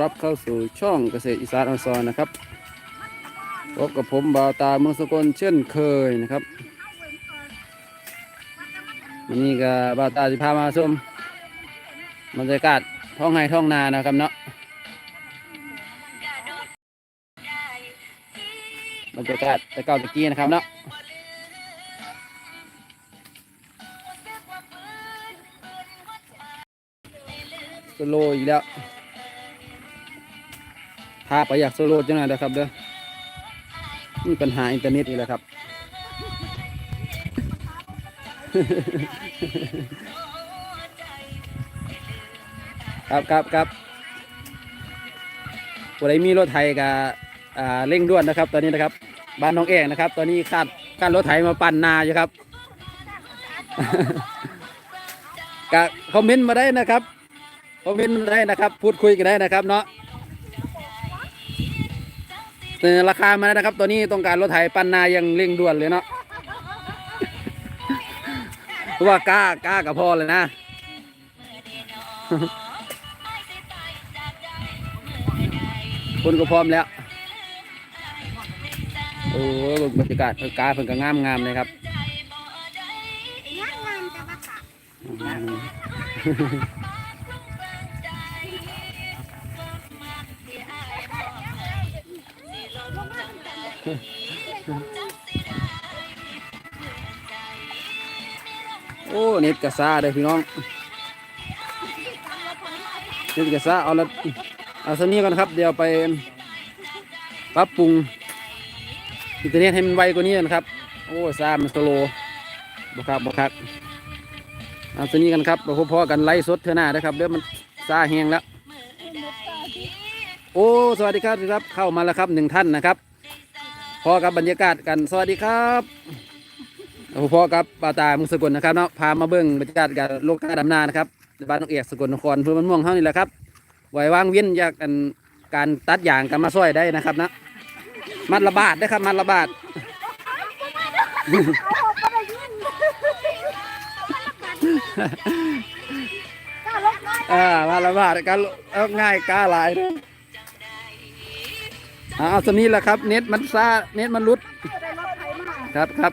รับเข้าสู่ช่องเกษตรอีสานออนซอนนะครับพบกับผมบ่าวตาเมืองสกลเช่นเคยนะครับวันนี้ก็บ่าวตาจะพามาชมบรรยากาศท้องไร่ท้องนานะครับเนาะบรรยากาศต่เก่าตะกี้นะครับเนาะโซโลอีกแล้ว พาไปอยากโซโล่จังหน่อยนะครับเด้อมีปัญหาอินเทอร์เน็ตอีกแล้วครับ ครับครับครับวันนี้มีรถไถกับเร่งด่วนนะครับ ตอนนี้นะครับ บ้านน้องเอกนะครับ ตอนนี้คาดคาดรถไถมาปั่นนาอยู่ครับกะคอมเมนต์มาได้นะครับคอมเมนต์มาได้นะครับ พูดคุยกันได้นะครับเนาะ เสนอราคามาแล้วนะครับ ตัวนี้ต้องการรถไถปันนายังเร่งด่วนเลยเนาะเพราะว่ากล้ากล้ากับพ่อเลยนะคนก็พร้อมแล้ว โอ้ยเบิ่งบรรยากาศเพิ่นกาเพิ่นก็งามงามๆเลยครับงานงานจะมาค่ะ โอ้เน็ตกระซ่าเลยพี่น้องเน็ตกระซ่าเอาละเอาสนี้ก่อนครับ เดี๋ยวไปปรับปรุงอินเทอร์เน็ตให้มันไวกว่านี้นะครับ โอ้ซ่ามันสโลบครับบครับเอาสนี้กันครับพพอๆกันไล่สดเท่าหน้านะครับเดี๋ยวมันซ่าแห้งแล้ว โอ้ สวัสดีครับครับ เข้ามาแล้วครับหนึ่งท่านนะครับ พอกับบรรยากาศกันสวัสดีครับพอกับปาตามุงสกลนะครับเนาะพามาเบิ้งบรรยากาศการโลกาดำนานะครับบ้านนกเอกสกลนครเพื่อมันม่วงเท่านี้แหละครับไว้วางเว้นจากอันการตัดอย่างกันมาช่วยได้นะครับนะมัดระบาดนะครับมัดระบาดก้าลกน้อยอ่ามัดระบาดการเอาง่ายกล้าหลายเด้ออ่า เอาสนี้แหละครับ เน็ตมันซาเน็ตมันรุด ครับครับ